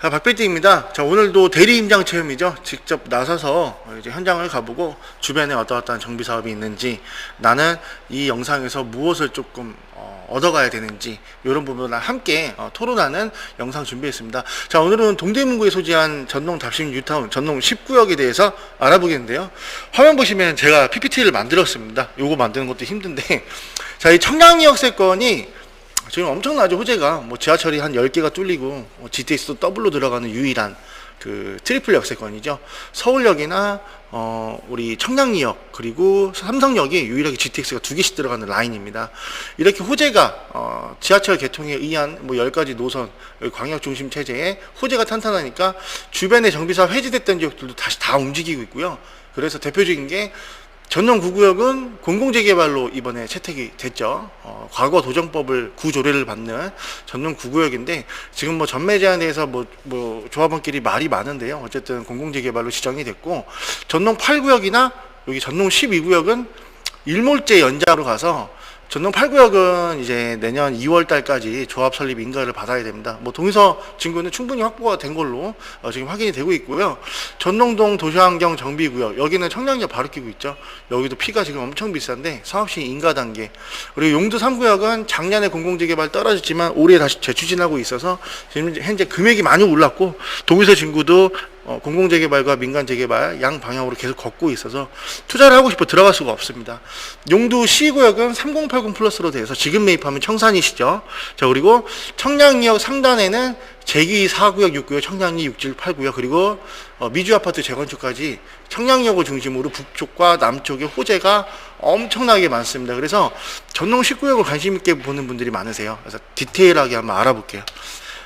자, 박필띠입니다. 자, 오늘도 대리 임장 체험이죠. 직접 나서서 이제 현장을 가보고 주변에 어떠어떠한 정비 사업이 있는지 나는 이 영상에서 무엇을 조금 어, 얻어가야 되는지 이런 부분을 함께 어, 토론하는 영상 준비했습니다. 자, 오늘은 동대문구에 소재한 전농 답심 뉴타운 전농 10구역에 대해서 알아보겠는데요. 화면 보시면 제가 PPT를 만들었습니다. 요거 만드는 것도 힘든데 자, 이 청량리 역 세권이 지금 엄청나죠 호재가. 뭐 지하철이 한 10개가 뚫리고 뭐 GTX도 더블로 들어가는 유일한 그 트리플 역세권이죠. 서울역이나 어 우리 청량리역 그리고 삼성역이 유일하게 GTX가 두 개씩 들어가는 라인입니다. 이렇게 호재가 어 지하철 개통에 의한 뭐 10가지 노선 광역 중심 체제에 호재가 탄탄하니까 주변에 정비사업 해지됐던 지역들도 다시 다 움직이고 있고요. 그래서 대표적인 게 전동 구구역은 공공재개발로 이번에 채택이 됐죠. 어, 과거 도정법을 구조례를 받는 전동 구구역인데 지금 뭐 전매 제한에 대해서 뭐, 뭐 조합원끼리 말이 많은데요. 어쨌든 공공재개발로 지정이 됐고 전동 8구역이나 여기 전동 12구역은 일몰제 연장으로 가서 전동 8구역은 이제 내년 2월 달까지 조합 설립 인가를 받아야 됩니다. 뭐 동의서 증거는 충분히 확보가 된 걸로 어, 지금 확인이 되고 있고요. 전농동 도시환경 정비구역 여기는 청량역 바로 끼고 있죠. 여기도 피가 지금 엄청 비싼데 사업시 인가 단계. 그리고 용두 3구역은 작년에 공공재개발 떨어졌지만 올해 다시 재추진하고 있어서 지금 현재 금액이 많이 올랐고 동의서 진구도 어, 공공재개발과 민간재개발 양 방향으로 계속 걷고 있어서 투자를 하고 싶어 들어갈 수가 없습니다. 용두 C구역은 3080 플러스로 돼서 지금 매입하면 청산이시죠. 자 그리고 청량리역 상단에는 제기 4구역, 6구역, 청량리 6질 8구역 그리고 어, 미주 아파트 재건축까지 청량역을 중심으로 북쪽과 남쪽에 호재가 엄청나게 많습니다. 그래서 전농 19역을 관심 있게 보는 분들이 많으세요. 그래서 디테일하게 한번 알아볼게요.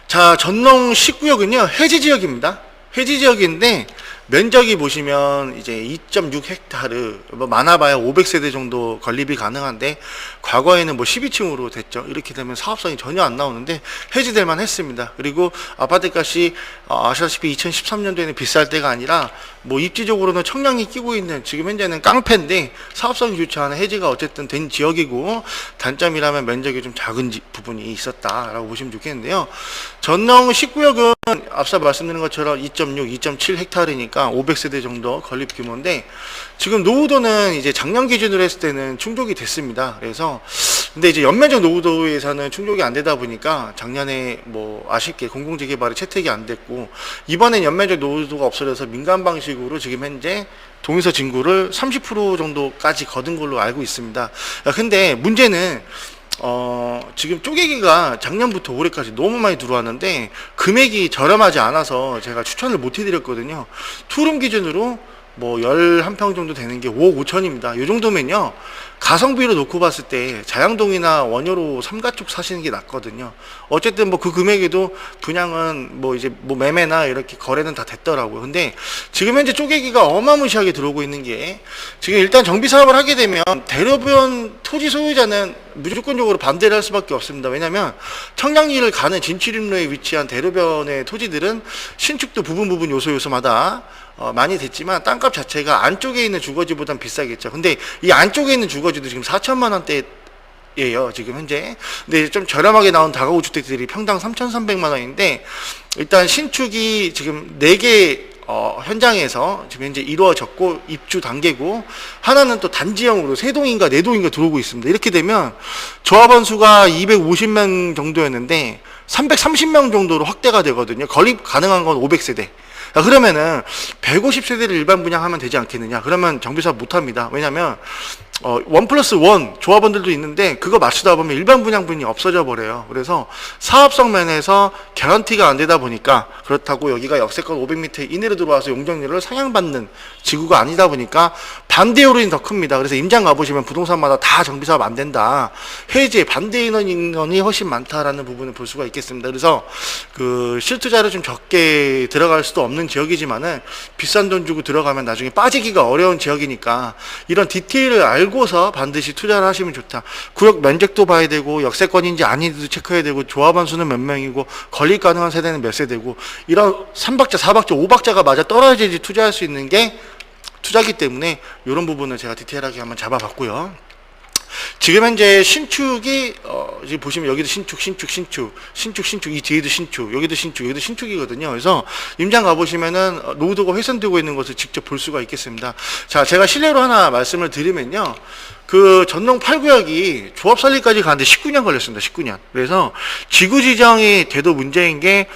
자, 전농 19역은요 해지 지역입니다. 해지 지역인데 면적이 보시면 이제 2.6 헥타르 뭐 많아봐야 500세대 정도 건립이 가능한데 과거에는 뭐 12층으로 됐죠. 이렇게 되면 사업성이 전혀 안 나오는데 해지될 만 했습니다. 그리고 아파트 값이 어, 아시다시피 2013년도에는 비쌀 때가 아니라 뭐 입지적으로는 청량이 끼고 있는 지금 현재는 깡패인데 사업성이 좋지 않은 해지가 어쨌든 된 지역이고 단점이라면 면적이 좀 작은 지- 부분이 있었다라고 보시면 좋겠는데요. 전농 19역은 앞서 말씀드린 것처럼 2.6, 2.7 헥타르니까 500세대 정도 건립 규모인데 지금 노후도는 이제 작년 기준으로 했을 때는 충족이 됐습니다. 그래서 근데 이제 연면적 노후도에서는 충족이 안 되다 보니까 작년에 뭐 아쉽게 공공재개발이 채택이 안 됐고 이번엔 연면적 노후도가 없어져서 민간 방식으로 지금 현재 동의서 진구를 30% 정도까지 거둔 걸로 알고 있습니다. 아, 근데 문제는 어, 지금 쪼개기가 작년부터 올해까지 너무 많이 들어왔는데 금액이 저렴하지 않아서 제가 추천을 못 해드렸거든요. 투룸 기준으로 뭐 11평 정도 되는 게 5억 5천입니다. 이 정도면요. 가성비로 놓고 봤을 때 자양동이나 원효로 삼가 쪽 사시는 게 낫거든요. 어쨌든 뭐 그 금액에도 분양은 뭐 이제 뭐 매매나 이렇게 거래는 다 됐더라고요. 근데 지금 현재 쪼개기가 어마무시하게 들어오고 있는 게 지금 일단 정비 사업을 하게 되면 대로변 토지 소유자는 무조건적으로 반대를 할 수밖에 없습니다. 왜냐하면 청량리를 가는 진출입로에 위치한 대로변의 토지들은 신축도 부분 부분 요소 요소마다 어, 많이 됐지만 땅값 자체가 안쪽에 있는 주거지보단 비싸겠죠. 근데 이 안쪽에 있는 주거지도 지금 4천만 원대 예요 지금 현재 근데 좀 저렴하게 나온 다가구 주택들이 평당 3,300만 원인데 일단 신축이 지금 4개 어, 현장에서 지금 현재 이루어졌고 입주 단계고 하나는 또 단지형으로 세 동인가 네 동인가 들어오고 있습니다. 이렇게 되면 조합원 수가 250명 정도였는데 330명 정도로 확대가 되거든요. 건립 가능한 건 500세대. 자, 그러면은 150세대를 일반 분양하면 되지 않겠느냐? 그러면 정비사업 못 합니다. 왜냐면 어, 원 플러스 원 조합원들도 있는데 그거 맞추다 보면 일반 분양분이 없어져 버려요. 그래서 사업성 면에서 개런티가 안 되다 보니까 그렇다고 여기가 역세권 500m 이내로 들어와서 용적률을 상향받는 지구가 아니다 보니까 반대 요인이 더 큽니다. 그래서 임장 가보시면 부동산마다 다 정비사업 안 된다. 해제 반대 인원 인원이 훨씬 많다라는 부분을 볼 수가 있겠습니다. 그래서 그 실투자를 좀 적게 들어갈 수도 없는 지역이지만은 비싼 돈 주고 들어가면 나중에 빠지기가 어려운 지역이니까 이런 디테일을 알 고서 반드시 투자를 하시면 좋다. 구역 면적도 봐야 되고 역세권인지 아닌지도 체크해야 되고 조합원 수는 몇 명이고 건립 가능한 세대는 몇 세대고 이런 3박자, 4박자, 5박자가 맞아 떨어져야지 투자할 수 있는 게 투자기 때문에 이런 부분을 제가 디테일하게 한번 잡아봤고요. 지금 현재 신축이 어, 지금 보시면 여기도 신축, 신축, 신축, 신축, 신축, 이 뒤에도 신축, 여기도 신축, 여기도 신축이거든요. 그래서 임장 가보시면은 어, 노후도가 훼손되고 있는 것을 직접 볼 수가 있겠습니다. 자, 제가 실례로 하나 말씀을 드리면요. 그 전농 8구역이 조합 설립까지 가는데 19년 걸렸습니다. 19년. 그래서 지구 지정이 돼도 문제인 게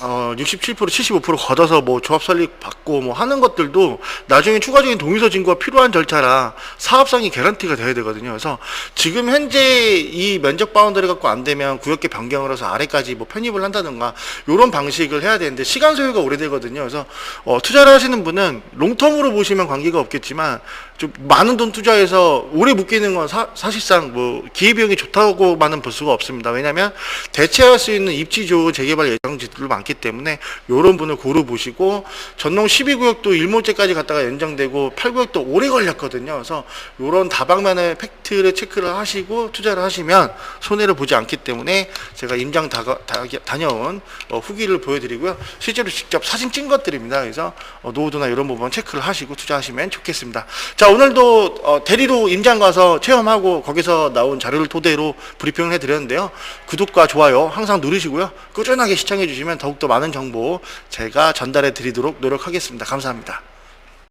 어, 67% 75% 걷어서 뭐 조합 설립 받고 뭐 하는 것들도 나중에 추가적인 동의서 진구가 필요한 절차라 사업성이 개런티가 돼야 되거든요. 그래서 지금 현재 이 면적 바운더리 갖고 안 되면 구역계 변경을 해서 아래까지 뭐 편입을 한다든가 이런 방식을 해야 되는데 시간 소요가 오래되거든요. 그래서 어, 투자를 하시는 분은 롱텀으로 보시면 관계가 없겠지만 좀 많은 돈 투자해서 오래 묶이는 건 사, 사실상 뭐 기회비용이 좋다고만은 볼 수가 없습니다. 왜냐하면 대체할 수 있는 입지 좋은 재개발 예정지들도 많기 때문에 이런 분을 고루 보시고 전농 12구역도 1몰제까지 갔다가 연장되고 8구역도 오래 걸렸거든요. 그래서 이런 다방면의 팩트를 체크를 하시고 투자를 하시면 손해를 보지 않기 때문에 제가 임장 다, 다, 다녀온 어, 후기를 보여드리고요. 실제로 직접 사진 찍은 것들입니다. 그래서 어, 노후도나 이런 부분 체크를 하시고 투자하시면 좋겠습니다. 자 오늘도 어, 대리로 임장 가서 체험하고 거기서 나온 자료를 토대로 브리핑을 해드렸는데요. 구독과 좋아요 항상 누르시고요. 꾸준하게 시청해 주시면 더욱더 많은 정보 제가 전달해 드리도록 노력하겠습니다. 감사합니다.